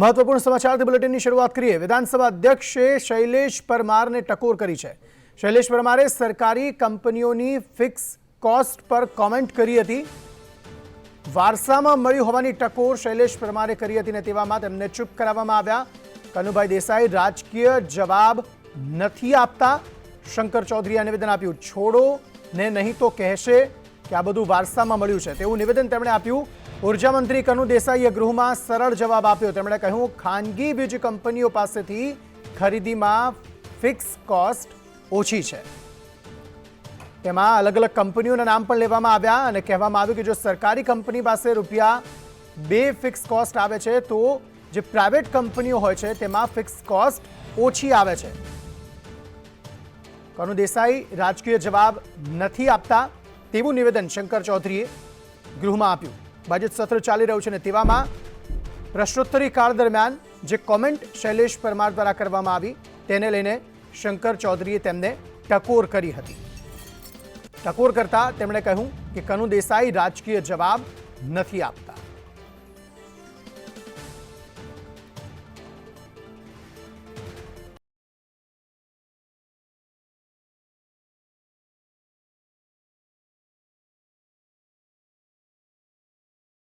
મહત્વપૂર્ણ સમાચારથી બુલેટિનની શરૂઆત કરીએ. વિધાનસભા અધ્યક્ષે શૈલેષ પરમારને ટકોર કરી છે. શૈલેષ પરમારે સરકારી કંપનીઓની ફિક્સ કોસ્ટ પર કોમેન્ટ કરી હતી. વારસામાં મળ્યું હોવાની ટકોર શૈલેષ પરમારે કરી હતી ને તેવામાં તેમને ચૂપ કરાવવામાં આવ્યા. કનુભાઈ દેસાઈ રાજકીય જવાબ નથી આપતા. શંકર ચૌધરીએ નિવેદન આપ્યું. છોડો ને નહીં તો કહેશે કે આ બધું વારસામાં મળ્યું છે. તેવું નિવેદન તેમણે આપ્યું. ઊર્જા મંત્રી કનુ દેસાઈએ ગૃહમાં સરળ જવાબ આપ્યો. તેમણે કહ્યું, ખાનગી વીજ કંપનીઓ પાસેથી ખરીદીમાં ફિક્સ કોસ્ટ ઓછી છે. તેમાં અલગ અલગ કંપનીઓના નામ પણ લેવામાં આવ્યા અને કહેવામાં આવ્યું કે જો સરકારી કંપની પાસે રૂપિયા બે ફિક્સ કોસ્ટ આવે છે, તો જે પ્રાઇવેટ કંપનીઓ હોય છે, તેમાં ફિક્સ કોસ્ટ ઓછી આવે છે. કનુ દેસાઈ રાજકીય જવાબ નથી આપતા તેવું નિવેદન શંકર ચૌધરીએ ગૃહમાં આપ્યું. બજેટ સત્ર ચાલી રહ્યું છે અને તેવામાં પ્રશ્નોત્તરી કાળ દરમિયાન જે કોમેન્ટ શૈલેષ પરમાર દ્વારા કરવામાં આવી, તેને લઈને શંકર ચૌધરીએ તેમને ટકોર કરી હતી. ટકોર કરતા તેમણે કહ્યું કે કનુ દેસાઈ રાજકીય જવાબ નથી આપતા.